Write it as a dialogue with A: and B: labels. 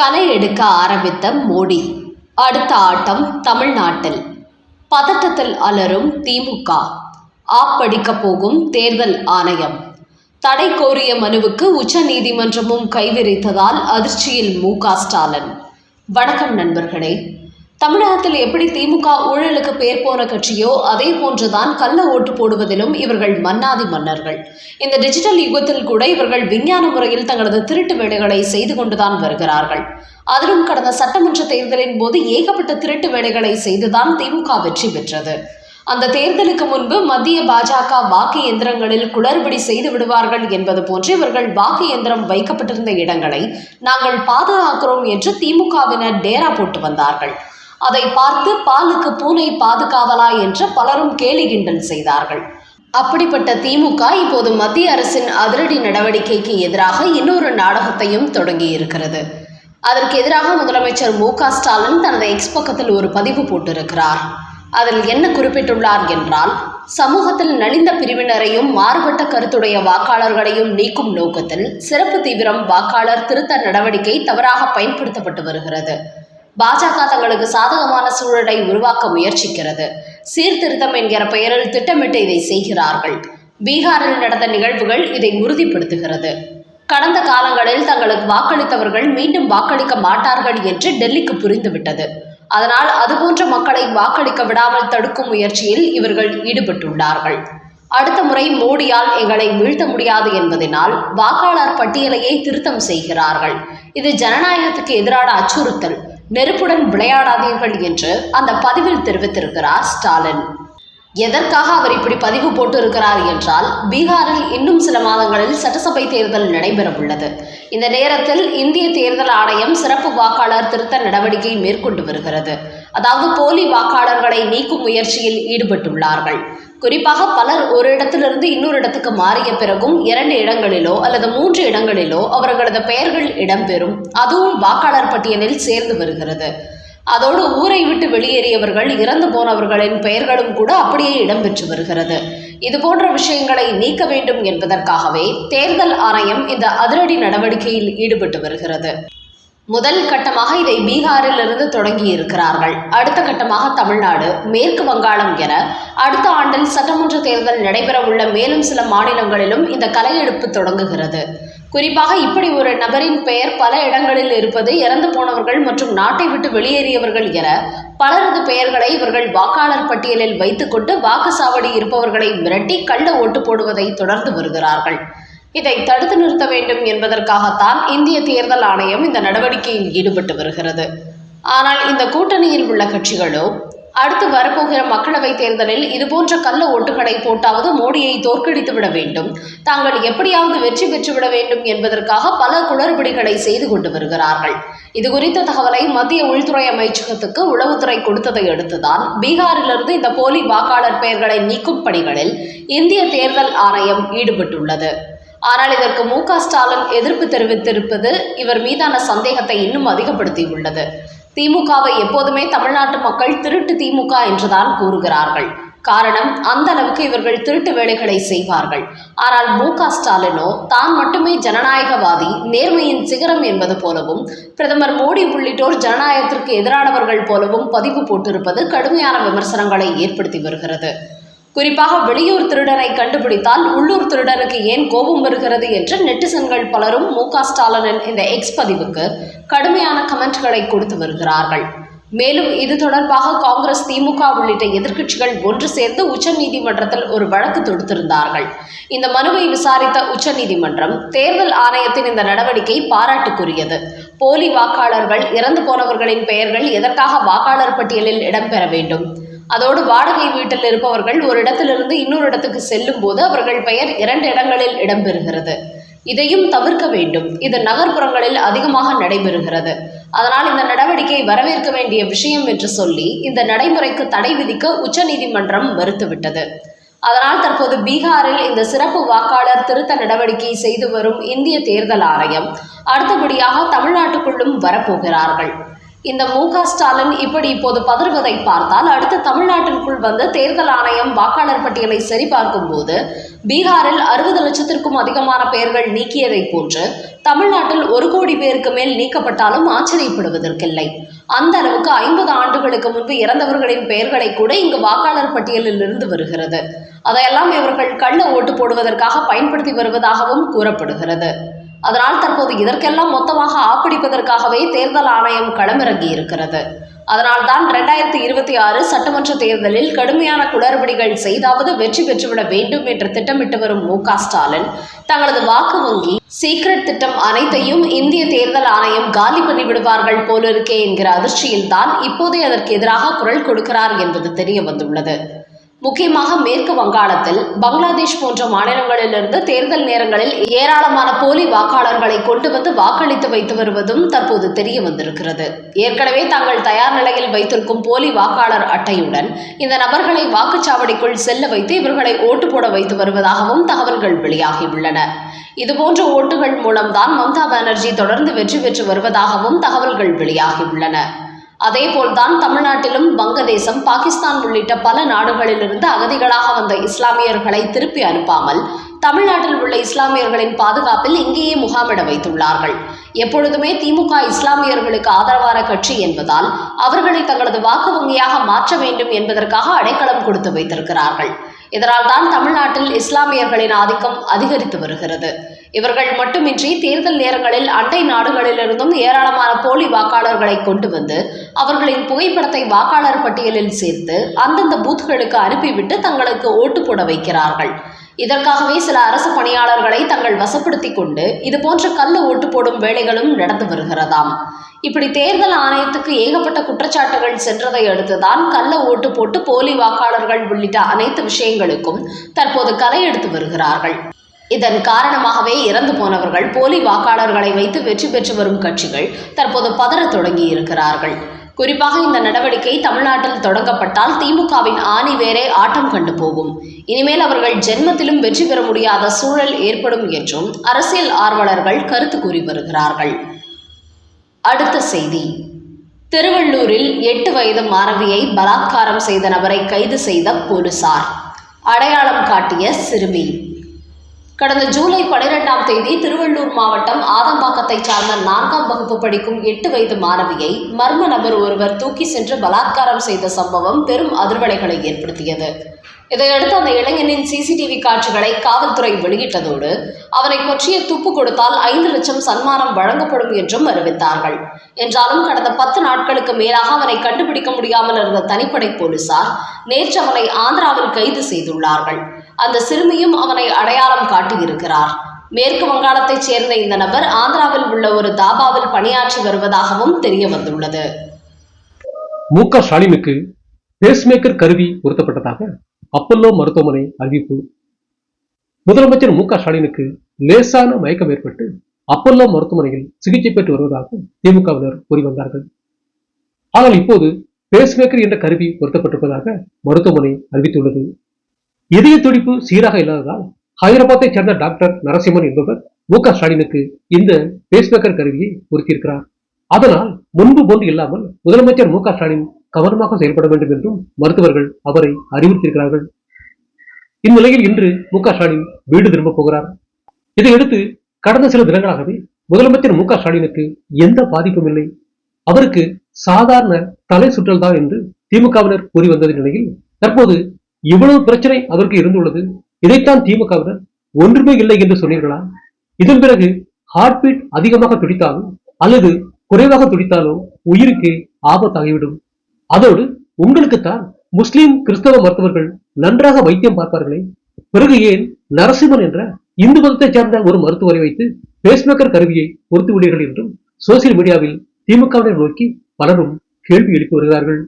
A: கலை எடுக்க ஆரம்பித்த மோடி அடுத்த ஆட்டம் தமிழ்நாட்டில் பதட்டத்தில் அலரும் திமுக ஆப்படிக்க போகும் தேர்தல் ஆணையம் தடை கோரிய மனுவுக்கு உச்ச நீதிமன்றமும் கைவிரித்ததால் அதிர்ச்சியில் மு ஸ்டாலின் வணக்கம் நண்பர்களே தமிழகத்தில் எப்படி திமுக ஊழலுக்கு பேர் போன கட்சியோ அதே போன்றுதான் கள்ள ஓட்டு போடுவதிலும் இவர்கள் மன்னாதி மன்னர்கள் இந்த டிஜிட்டல் யுகத்தில் கூட இவர்கள் விஞ்ஞான முறையில் தங்களது திருட்டு வேலைகளை செய்து கொண்டுதான் வருகிறார்கள் அதிலும் கடந்த சட்டமன்ற தேர்தலின் போது ஏகப்பட்ட திருட்டு வேலைகளை செய்துதான் திமுக வெற்றி பெற்றது அந்த தேர்தலுக்கு முன்பு மத்திய பாஜக வாக்கு எந்திரங்களில் குளறுபடி செய்து விடுவார்கள் என்பது போன்று இவர்கள் வாக்கு எந்திரம் வைக்கப்பட்டிருந்த இடங்களை நாங்கள் பாதுகாக்கிறோம் என்று திமுகவினர் டேரா போட்டு வந்தார்கள் அதை பார்த்து பாலுக்கு பூனை பாதுகாவலா என்று பலரும் கேலி கிண்டல் செய்தார்கள் அப்படிப்பட்ட திமுக இப்போது மத்திய அரசின் அதிரடி நடவடிக்கைக்கு எதிராக இன்னொரு நாடகத்தையும் தொடங்கி இருக்கிறது அதற்கு எதிராக முதலமைச்சர் மு க ஸ்டாலின் தனது எக்ஸ் பக்கத்தில் ஒரு பதிவு போட்டிருக்கிறார் அதில் என்ன குறிப்பிட்டுள்ளார் என்றால் சமூகத்தில் நலிந்த பிரிவினரையும் மாறுபட்ட கருத்துடைய வாக்காளர்களையும் நீக்கும் நோக்கத்தில் சிறப்பு தீவிரம் வாக்காளர் திருத்த நடவடிக்கை தவறாக பயன்படுத்தப்பட்டு வருகிறது பாஜக தங்களுக்கு சாதகமான சூழலை உருவாக்க முயற்சிக்கிறது சீர்திருத்தம் என்கிற பெயரில் திட்டமிட்டு இதை செய்கிறார்கள் பீகாரில் நடந்த நிகழ்வுகள் இதை உறுதிப்படுத்துகிறது கடந்த காலங்களில் தங்களுக்கு வாக்களித்தவர்கள் மீண்டும் வாக்களிக்க மாட்டார்கள் என்று டெல்லிக்கு புரிந்துவிட்டது அதனால் அதுபோன்ற மக்களை வாக்களிக்க விடாமல் தடுக்கும் முயற்சியில் இவர்கள் ஈடுபட்டுள்ளார்கள் அடுத்த முறை மோடியால் எங்களை வீழ்த்த முடியாது என்பதனால் வாக்காளர் பட்டியலையே திருத்தம் செய்கிறார்கள் இது ஜனநாயகத்துக்கு எதிரான அச்சுறுத்தல் நெருப்புடன் விளையாடாதீர்கள் என்று அந்த பதிவில் தெரிவித்திருக்கிறார் ஸ்டாலின் எதற்காக அவர் இப்படி பதிவு போட்டு இருக்கிறார் என்றால் பீகாரில் இன்னும் சில மாதங்களில் சட்டசபை தேர்தல் நடைபெற உள்ளது இந்த நேரத்தில் இந்திய தேர்தல் ஆணையம் சிறப்பு வாக்காளர் திருத்த நடவடிக்கை மேற்கொண்டு வருகிறது அதாவது போலி வாக்காளர்களை நீக்கும் முயற்சியில் ஈடுபட்டுள்ளார்கள் குறிப்பாக பலர் ஒரு இடத்திலிருந்து இன்னொரு இடத்துக்கு மாறிய பிறகும் இரண்டு இடங்களிலோ அல்லது மூன்று இடங்களிலோ அவர்களது பெயர்கள் இடம்பெறும் அதுவும் வாக்காளர் பட்டியலில் சேர்ந்து வருகிறது அதோடு ஊரை விட்டு வெளியேறியவர்கள் இறந்து போனவர்களின் பெயர்களும் கூட அப்படியே இடம்பெற்று வருகிறது இது போன்ற விஷயங்களை நீக்க வேண்டும் என்பதற்காகவே தேர்தல் ஆணையம் இந்த அதிரடி நடவடிக்கையில் ஈடுபட்டு வருகிறது முதல் கட்டமாக இதை பீகாரில் இருந்து தொடங்கி இருக்கிறார்கள் அடுத்த கட்டமாக தமிழ்நாடு மேற்கு வங்காளம் என அடுத்த ஆண்டில் சட்டமன்ற தேர்தல் நடைபெறவுள்ள மேலும் சில மாநிலங்களிலும் இந்த கலையெடுப்பு தொடங்குகிறது குறிப்பாக இப்படி ஒரு நபரின் பெயர் பல இடங்களில் இருப்பது இறந்து போனவர்கள் மற்றும் நாட்டை விட்டு வெளியேறியவர்கள் என பலரது பெயர்களை இவர்கள் வாக்காளர் பட்டியலில் வைத்துக்கொண்டு வாக்குச்சாவடி இருப்பவர்களை மிரட்டி கள்ள ஓட்டு போடுவதை தொடர்ந்து வருகிறார்கள் இதை தடுத்து நிறுத்த வேண்டும் என்பதற்காகத்தான் இந்திய தேர்தல் ஆணையம் இந்த நடவடிக்கையில் ஈடுபட்டு வருகிறது ஆனால் இந்த கூட்டணியில் உள்ள கட்சிகளோ அடுத்து வரப்போகிற மக்களவைத் தேர்தலில் இதுபோன்ற கள்ள ஓட்டுகளை போட்டாவது மோடியை தோற்கடித்து விட வேண்டும் தாங்கள் எப்படியாவது வெற்றி பெற்றுவிட வேண்டும் என்பதற்காக பல குளறுபடிகளை செய்து கொண்டு வருகிறார்கள் இது குறித்த தகவலை மத்திய உள்துறை அமைச்சகத்துக்கு உளவுத்துறை கொடுத்ததை அடுத்துதான் பீகாரிலிருந்து இந்த போலி வாக்காளர் பெயர்களை நீக்கும் பணிகளில் இந்திய தேர்தல் ஆணையம் ஈடுபட்டுள்ளது ஆனால் இதற்கு மு ஸ்டாலின் எதிர்ப்பு தெரிவித்திருப்பது இவர் மீதான சந்தேகத்தை இன்னும் அதிகப்படுத்தியுள்ளது திமுகவை எப்போதுமே தமிழ்நாட்டு மக்கள் திருட்டு திமுக என்றுதான் கூறுகிறார்கள் காரணம் அந்த அளவுக்கு இவர்கள் திருட்டு வேலைகளை செய்வார்கள் ஆனால் மு க ஸ்டாலினோ தான் மட்டுமே ஜனநாயகவாதி நேர்மையின் சிகரம் என்பது போலவும் பிரதமர் மோடி உள்ளிட்டோர் ஜனநாயகத்திற்கு எதிரானவர்கள் போலவும் பதிவு போட்டிருப்பது கடுமையான விமர்சனங்களை ஏற்படுத்தி வருகிறது குறிப்பாக வெளியூர் திருடனை கண்டுபிடித்தால் உள்ளூர் திருடனுக்கு ஏன் கோபம் வருகிறது என்று நெட்டிசன்கள் பலரும் மு க ஸ்டாலினின் இந்த எக்ஸ் பதிவுக்கு கடுமையான கமெண்ட்களை கொடுத்து வருகிறார்கள் மேலும் இது தொடர்பாக காங்கிரஸ் திமுக உள்ளிட்ட எதிர்க்கட்சிகள் ஒன்று சேர்ந்து உச்சநீதிமன்றத்தில் ஒரு வழக்கு தொடுத்திருந்தார்கள் இந்த மனுவை விசாரித்த உச்சநீதிமன்றம் தேர்தல் ஆணையத்தின் இந்த நடவடிக்கை பாராட்டுக்குரியது போலி வாக்காளர்கள் இறந்து போனவர்களின் பெயர்கள் எதற்காக வாக்காளர் பட்டியலில் இடம்பெற வேண்டும் அதோடு வாடகை வீட்டில் இருப்பவர்கள் ஒரு இடத்திலிருந்து இன்னொரு இடத்துக்கு செல்லும் போது அவர்கள் பெயர் இரண்டு இடங்களில் இடம்பெறுகிறது இதையும் தவிர்க்க வேண்டும் இது நகர்ப்புறங்களில் அதிகமாக நடைபெறுகிறது அதனால் இந்த நடவடிக்கை வரவேற்க வேண்டிய விஷயம் என்று சொல்லி இந்த நடைமுறைக்கு தடை விதிக்க உச்சநீதிமன்றம் மறுத்துவிட்டது அதனால் தற்போது பீகாரில் இந்த சிறப்பு வாக்காளர் திருத்த நடவடிக்கை செய்து வரும் இந்திய தேர்தல் ஆணையம் அடுத்தபடியாக தமிழ்நாட்டுக்குள்ளும் வரப்போகிறார்கள் இந்த மு ஸ்டாலின் இப்படி இப்போது பதறுவதை பார்த்தால் அடுத்து தமிழ்நாட்டிற்குள் வந்து தேர்தல் ஆணையம் வாக்காளர் பட்டியலை சரிபார்க்கும் போது பீகாரில் அறுபது லட்சத்திற்கும் அதிகமான பெயர்கள் நீக்கியதை போன்று தமிழ்நாட்டில் ஒரு கோடி பேருக்கு மேல் நீக்கப்பட்டாலும் ஆச்சரியப்படுவதற்கில்லை அந்த அளவுக்கு ஐம்பது ஆண்டுகளுக்கு முன்பு இறந்தவர்களின் பெயர்களை கூட இங்கு வாக்காளர் பட்டியலில் இருந்து வருகிறது அதையெல்லாம் இவர்கள் கள்ள ஓட்டு போடுவதற்காக பயன்படுத்தி வருவதாகவும் கூறப்படுகிறது அதனால் தற்போது இதற்கெல்லாம் மொத்தமாக ஆப்பிடிப்பதற்காகவே தேர்தல் ஆணையம் களமிறங்கி இருக்கிறது அதனால்தான் இரண்டாயிரத்தி இருபத்தி ஆறு சட்டமன்ற தேர்தலில் கடுமையான குளறுபடிகள் செய்தாவது வெற்றி பெற்றுவிட வேண்டும் என்று திட்டமிட்டு வரும் மு ஸ்டாலின் தங்களது வாக்கு வங்கி சீக்ரெட் திட்டம் அனைத்தையும் இந்திய தேர்தல் ஆணையம் காலி பண்ணிவிடுவார்கள் போலிருக்கே என்கிற அதிர்ச்சியில்தான் இப்போதே அதற்கு எதிராக குரல் கொடுக்கிறார் என்பது தெரிய வந்துள்ளது முக்கியமாக மேற்கு வங்காளத்தில் பங்களாதேஷ் போன்ற மாநிலங்களிலிருந்து தேர்தல் நேரங்களில் ஏராளமான போலி வாக்காளர்களை கொண்டு வந்து வாக்களித்து வைத்து வருவதும் தற்போது தெரிய வந்திருக்கிறது ஏற்கனவே தாங்கள் தயார் நிலையில் வைத்திருக்கும் போலி வாக்காளர் அட்டையுடன் இந்த நபர்களை வாக்குச்சாவடிக்குள் செல்ல வைத்து இவர்களை ஓட்டு போட வைத்து வருவதாகவும் தகவல்கள் வெளியாகியுள்ளன இதுபோன்ற ஓட்டுகள் மூலம்தான் மம்தா பானர்ஜி தொடர்ந்து வெற்றி பெற்று வருவதாகவும் தகவல்கள் வெளியாகியுள்ளன அதேபோல்தான் தமிழ்நாட்டிலும் வங்கதேசம் பாகிஸ்தான் உள்ளிட்ட பல நாடுகளிலிருந்து அகதிகளாக வந்த இஸ்லாமியர்களை திருப்பி அனுப்பாமல் தமிழ்நாட்டில் உள்ள இஸ்லாமியர்களின் பாதுகாப்பில் இங்கேயே முகாமிட வைத்துள்ளார்கள் எப்பொழுதுமே திமுக இஸ்லாமியர்களுக்கு ஆதரவான கட்சி என்பதால் அவர்களை தங்களது வாக்கு வங்கியாக மாற்ற வேண்டும் என்பதற்காக அடைக்கலம் கொடுத்து வைத்திருக்கிறார்கள் இதனால் தான் தமிழ்நாட்டில் இஸ்லாமியர்களின் ஆதிக்கம் அதிகரித்து வருகிறது இவர்கள் மட்டுமின்றி தேர்தல் நேரங்களில் அண்டை நாடுகளிலிருந்தும் ஏராளமான போலி வாக்காளர்களை கொண்டு வந்து அவர்களின் புகைப்படத்தை வாக்காளர் பட்டியலில் சேர்த்து அந்தந்த பூத்துகளுக்கு அனுப்பிவிட்டு தங்களுக்கு ஓட்டு போட வைக்கிறார்கள் இதற்காகவே சில அரசு பணியாளர்களை தங்கள் வசப்படுத்தி கொண்டு இதுபோன்ற கல் ஓட்டு போடும் வேலைகளும் நடந்து வருகிறதாம் இப்படி தேர்தல் ஆணையத்துக்கு ஏகப்பட்ட குற்றச்சாட்டுகள் சென்றதை அடுத்துதான் கள்ள ஓட்டு போட்டு போலி வாக்காளர்கள் உள்ளிட்ட அனைத்து விஷயங்களுக்கும் தற்போது கலை எடுத்து வருகிறார்கள் இதன் காரணமாகவே இறந்து போனவர்கள் போலி வாக்காளர்களை வைத்து வெற்றி பெற்று வரும் கட்சிகள் தற்போது பதறத் தொடங்கி இருக்கிறார்கள் குறிப்பாக இந்த நடவடிக்கை தமிழ்நாட்டில் தொடங்கப்பட்டால் திமுகவின் ஆணி வேறே ஆட்டம் கண்டு போகும் இனிமேல் அவர்கள் ஜென்மத்திலும் வெற்றி பெற முடியாத சூழல் ஏற்படும் என்றும் அரசியல் ஆர்வலர்கள் கருத்து கூறி வருகிறார்கள் அடுத்த செய்தி திருவள்ளூரில் எட்டு வயது மாணவியை பலாத்காரம் செய்த நபரை கைது செய்த போலீசார் அடையாளம் காட்டிய சிறுமி கடந்த ஜூலை பனிரெண்டாம் தேதி திருவள்ளூர் மாவட்டம் ஆதம்பாக்கத்தைச் சார்ந்த நான்காம் வகுப்பு படிக்கும் எட்டு வயது மாணவியை மர்ம நபர் ஒருவர் தூக்கி சென்று பலாத்காரம் செய்த சம்பவம் பெரும் அதிர்வலைகளை ஏற்படுத்தியது இதையடுத்து அந்த இளைஞனின் சிசிடிவி காட்சிகளை காவல்துறை வெளியிட்டதோடு அவனை பற்றிய துப்பு கொடுத்தால் ஐந்து லட்சம் சன்மானம் வழங்கப்படும் என்றும் அறிவித்தார்கள் என்றாலும் கடந்த பத்து நாட்களுக்கு மேலாக அவனை கண்டுபிடிக்க முடியாமல் இருந்த தனிப்படை போலீசார் நேற்று அவனை ஆந்திராவில் கைது செய்துள்ளார்கள் அந்த சிறுமியும் அவனை அடையாளம் காட்டியிருக்கிறார் மேற்கு வங்காளத்தைச் சேர்ந்த இந்த நபர் ஆந்திராவில் உள்ள ஒரு தாபாவில் பணியாற்றி வருவதாகவும் தெரிய வந்துள்ளது
B: மு க ஸ்டாலினுக்கு பேஸ்மேக்கர் கருவி பொருத்தப்பட்டதாக அப்பல்லோ மருத்துவமனை அறிவிப்பு முதலமைச்சர் மு க ஸ்டாலினுக்கு லேசான மயக்கம் ஏற்பட்டு அப்பல்லோ மருத்துவமனையில் சிகிச்சை பெற்று வருவதாக திமுகவினர் கூறி வந்தார்கள் ஆனால் இப்போது பேஸ்மேக்கர் என்ற கருவி பொருத்தப்பட்டிருப்பதாக மருத்துவமனை அறிவித்துள்ளது இதய துடிப்பு சீராக இல்லாததால் ஹைதராபாத்தை சேர்ந்த டாக்டர் நரசிம்மன் என்பவர் மு க ஸ்டாலினுக்கு இந்த பேஸ்மேக்கர் கருவியை பொருத்தியிருக்கிறார் அதனால் முன்பு போன்று இல்லாமல் முதலமைச்சர் மு க ஸ்டாலின் கவனமாக செயல்பட வேண்டும் என்றும் மருத்துவர்கள் அவரை அறிவுறுத்தியிருக்கிறார்கள் இந்நிலையில் இன்று மு க ஸ்டாலின் வீடு திரும்பப் போகிறார் இதையடுத்து கடந்த சில தினங்களாகவே முதலமைச்சர் மு க ஸ்டாலினுக்கு எந்த பாதிப்பும் இல்லை அவருக்கு சாதாரண தலை சுற்றல் தான் என்று திமுகவினர் கூறி வந்தது நிலையில் தற்போது இவ்வளவு பிரச்சனை அவருக்கு இருந்துள்ளது இதைத்தான் திமுகவினர் ஒன்றுமே இல்லை என்று சொன்னீர்களா இதன் பிறகு ஹார்ட் பீட் அதிகமாக துடித்தாலும் அல்லது குறைவாக துடித்தாலும் உயிருக்கு ஆபத்தாகிவிடும் அதோடு உங்களுக்குத்தான் முஸ்லிம் கிறிஸ்தவ மருத்துவர்கள் நன்றாக வைத்தியம் பார்ப்பார்களே பிறகு ஏன் நரசிம்மன் என்ற இந்து மதத்தைச் சேர்ந்த ஒரு மருத்துவரை வைத்து பேஸ்மேக்கர் கருவியை பொறுத்து விடுகிறீர்கள் என்றும் சோசியல் மீடியாவில் திமுகவினர் நோக்கி பலரும் கேள்வி எழுப்பி வருகிறார்கள்